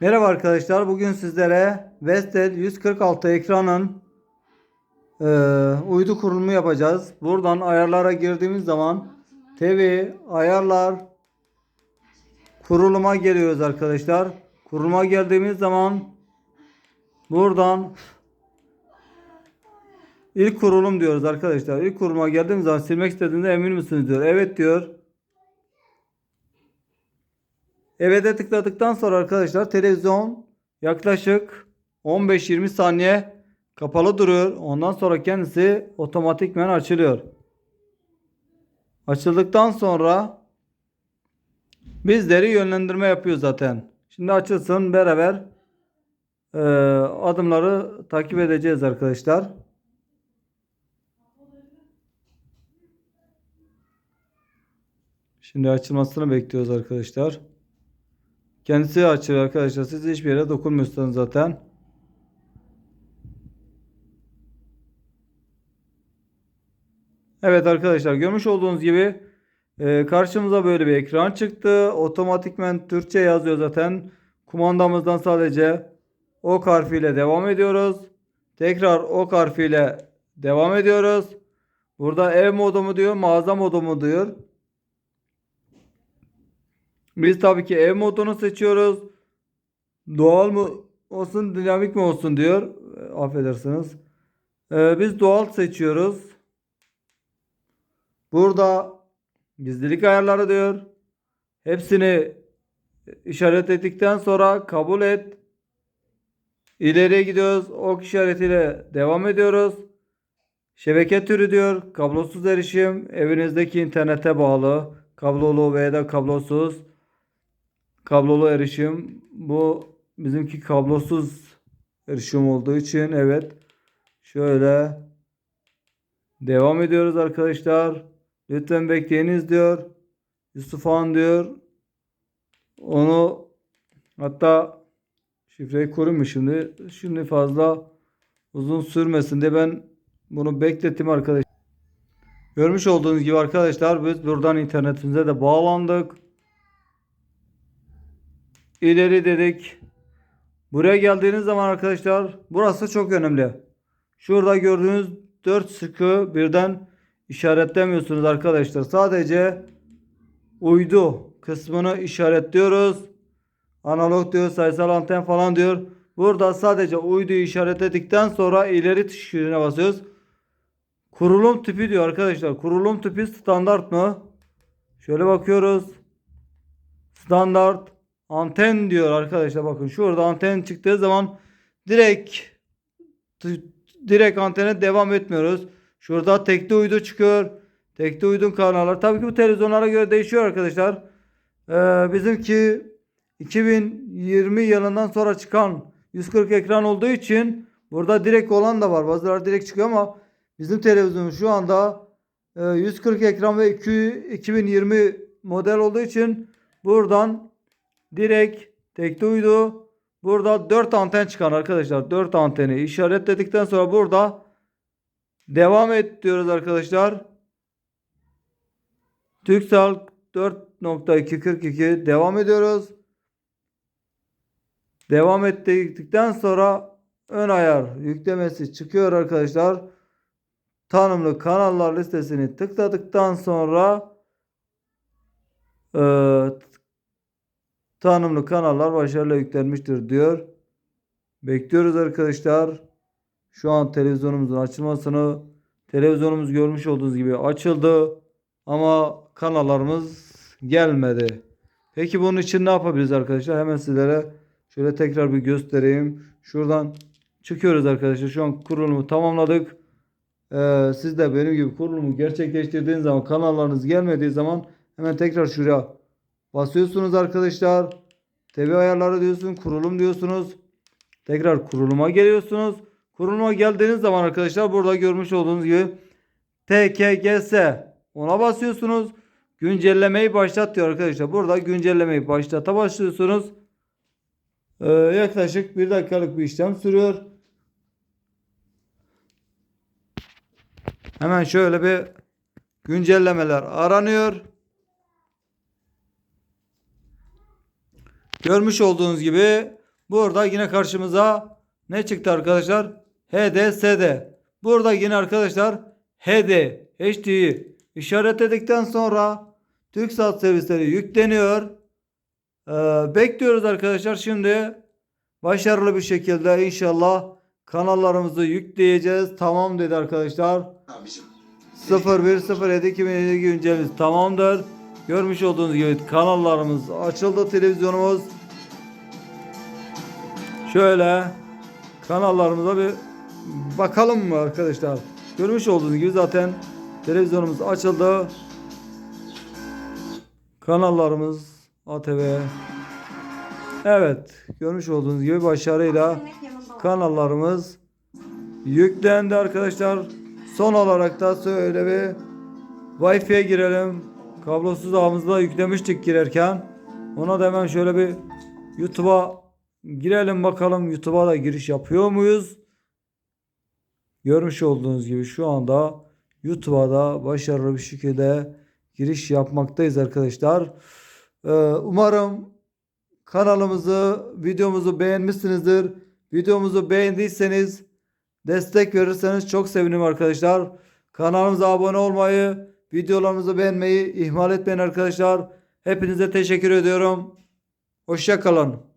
Merhaba arkadaşlar. Bugün sizlere Vestel 146 ekranın e, uydu kurulumu yapacağız. Buradan ayarlara girdiğimiz zaman TV, ayarlar, kuruluma geliyoruz arkadaşlar. Kuruluma geldiğimiz zaman buradan ilk kurulum diyoruz arkadaşlar. İlk kuruluma geldiğimiz zaman silmek istediğinizde emin misiniz diyor. Evet diyor. Evet'e tıkladıktan sonra arkadaşlar televizyon yaklaşık 15-20 saniye kapalı duruyor. Ondan sonra kendisi otomatikmen açılıyor. Açıldıktan sonra bizleri yönlendirme yapıyor zaten. Şimdi açılsın beraber e, adımları takip edeceğiz arkadaşlar. Şimdi açılmasını bekliyoruz arkadaşlar. Kendisi açıyor arkadaşlar. Siz hiçbir yere dokunmuyorsunuz zaten. Evet arkadaşlar görmüş olduğunuz gibi e, karşımıza böyle bir ekran çıktı. Otomatikmen Türkçe yazıyor zaten. Kumandamızdan sadece OK harfiyle devam ediyoruz. Tekrar OK harfiyle devam ediyoruz. Burada ev modu mu diyor, mağaza modu mu diyor. Biz tabii ki ev modunu seçiyoruz. Doğal mı olsun, dinamik mi olsun diyor. E, Affedersiniz. E, biz doğal seçiyoruz. Burada gizlilik ayarları diyor. Hepsini işaret ettikten sonra kabul et. İleriye gidiyoruz. Ok işaretiyle devam ediyoruz. Şebeke türü diyor. Kablosuz erişim. Evinizdeki internete bağlı. Kablolu veya da kablosuz. Kablolu erişim. Bu bizimki kablosuz erişim olduğu için evet. Şöyle devam ediyoruz arkadaşlar. Lütfen bekleyiniz diyor. Yusuf Han diyor. Onu hatta şifreyi mı şimdi? Şimdi fazla uzun sürmesin diye ben bunu beklettim arkadaşlar. Görmüş olduğunuz gibi arkadaşlar biz buradan internetimize de bağlandık. İleri dedik. Buraya geldiğiniz zaman arkadaşlar burası çok önemli. Şurada gördüğünüz 4 sıkı birden işaretlemiyorsunuz arkadaşlar. Sadece uydu kısmını işaretliyoruz. Analog diyor, sayısal anten falan diyor. Burada sadece uyduyu işaretledikten sonra ileri tuşuna basıyoruz. Kurulum tipi diyor arkadaşlar. Kurulum tipi standart mı? Şöyle bakıyoruz. Standart anten diyor arkadaşlar. Bakın şurada anten çıktığı zaman direkt direkt antene devam etmiyoruz. Şurada tekli uydu çıkıyor. Tekli uydun kanallar. Tabii ki bu televizyonlara göre değişiyor arkadaşlar. Ee, bizimki 2020 yılından sonra çıkan 140 ekran olduğu için burada direkt olan da var. Bazıları direkt çıkıyor ama bizim televizyon şu anda e, 140 ekran ve 2, 2020 model olduğu için buradan direkt tekli uydu burada 4 anten çıkar arkadaşlar. 4 anteni işaretledikten sonra burada devam et diyoruz arkadaşlar. Türksel 4.242 devam ediyoruz. Devam ettikten sonra ön ayar yüklemesi çıkıyor arkadaşlar. Tanımlı kanallar listesini tıkladıktan sonra e, tanımlı kanallar başarıyla yüklenmiştir diyor. Bekliyoruz arkadaşlar. Şu an televizyonumuzun açılmasını televizyonumuz görmüş olduğunuz gibi açıldı ama kanallarımız gelmedi. Peki bunun için ne yapabiliriz arkadaşlar? Hemen sizlere şöyle tekrar bir göstereyim. Şuradan çıkıyoruz arkadaşlar. Şu an kurulumu tamamladık. Ee, siz de benim gibi kurulumu gerçekleştirdiğiniz zaman kanallarınız gelmediği zaman hemen tekrar şuraya basıyorsunuz arkadaşlar. TV ayarları diyorsun, kurulum diyorsunuz. Tekrar kuruluma geliyorsunuz. Kuruluma geldiğiniz zaman arkadaşlar burada görmüş olduğunuz gibi TKGS ona basıyorsunuz. Güncellemeyi başlat diyor arkadaşlar. Burada güncellemeyi başlata başlıyorsunuz. Ee, yaklaşık bir dakikalık bir işlem sürüyor. Hemen şöyle bir güncellemeler aranıyor. Görmüş olduğunuz gibi Burada yine karşımıza ne çıktı arkadaşlar? HDSD. Burada yine arkadaşlar HD, HD'yi işaretledikten sonra TürkSat servisleri yükleniyor. Ee, bekliyoruz arkadaşlar. Şimdi başarılı bir şekilde inşallah kanallarımızı yükleyeceğiz. Tamam dedi arkadaşlar. Abicim 0107 2007 güncelimiz tamamdır. Görmüş olduğunuz gibi kanallarımız açıldı televizyonumuz. Şöyle kanallarımıza bir bakalım mı arkadaşlar? Görmüş olduğunuz gibi zaten televizyonumuz açıldı. Kanallarımız ATV. Evet, görmüş olduğunuz gibi başarıyla kanallarımız yüklendi arkadaşlar. Son olarak da şöyle bir Wi-Fi'ye girelim. Kablosuz ağımızı da yüklemiştik girerken. Ona da hemen şöyle bir YouTube'a girelim bakalım YouTube'a da giriş yapıyor muyuz? Görmüş olduğunuz gibi şu anda YouTube'a da başarılı bir şekilde giriş yapmaktayız arkadaşlar. Ee, umarım kanalımızı, videomuzu beğenmişsinizdir. Videomuzu beğendiyseniz destek verirseniz çok sevinirim arkadaşlar. Kanalımıza abone olmayı, videolarımızı beğenmeyi ihmal etmeyin arkadaşlar. Hepinize teşekkür ediyorum. Hoşça kalın.